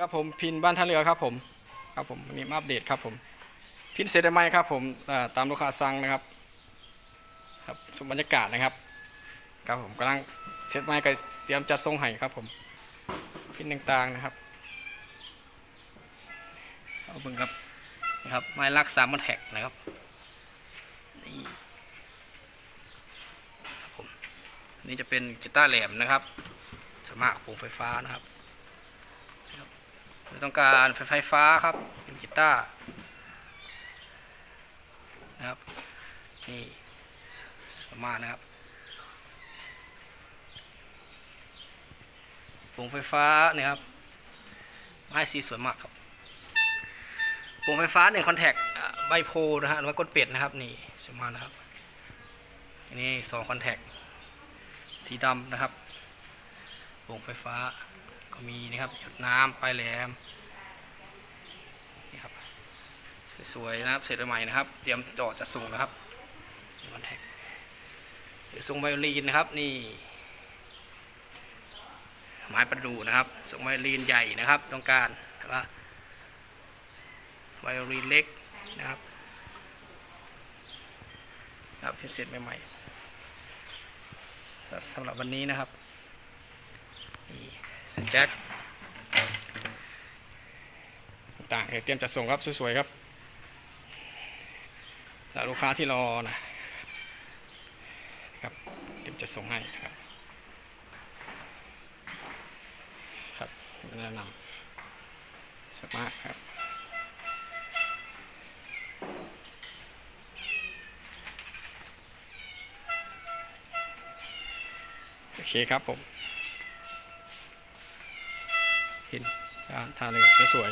ครับผมพินบ้านท่าเรือครับผมครับผมวันนี้มาอัปเดตครับผมพินเสร็จไหมครับผมตามลูกค้าสั่งนะครับครับชมบรรยากาศนะครับครับผมกำลังเสร็จไม้ก็เตรียมจัดทรงไห้ครับผมพินต่างๆนะครับเอาเบิ่งครับนะครับไม้ลักสามมันแท็กนะครับนี่ครับผมนี่จะเป็นกีตาร์แหลมนะครับสมารถปลูกไฟฟ้านะครับ รือต้องการไฟฟ้าครับ เป็นกีตาร์นะครับ นี่สามารถนะครับปงไฟฟ้าเนี่ยครับไม้สีสวยมากครับปงไฟฟ้าเนี่ยคอนแทคใบโพนะฮะหรือว่าก้นเป็ดนะครับนี่สามารถนะครับนี่สองคอนแทคสีดำนะครับปงไฟฟ้า ก็มีนะครับหยดน้ำปลายแหลมนี่ครับสวยๆนะครับเสร็จใหม่นะครับ เตรียมจาะจะส่งนะครับวันแท็กเดี๋ยวส่งไวโอลีนนะครับ นี่ไม้ประดู่นะครับ ส่งไวโอลีนใหญ่นะครับ ต้องการแต่ว่าไวโอลีนเล็กนะครับครับเสร็จใหม่ๆสำหรับวันนี้นะครับ สร็จแจ็คต่างเตรียมจะส่งครับสวยๆครับสำหรับลูกค้าที่รอนะครับเตรียมจะส่งให้ครับครับแนะนำสวยมากครับโอเคครับผม เห็นทานเรือสวย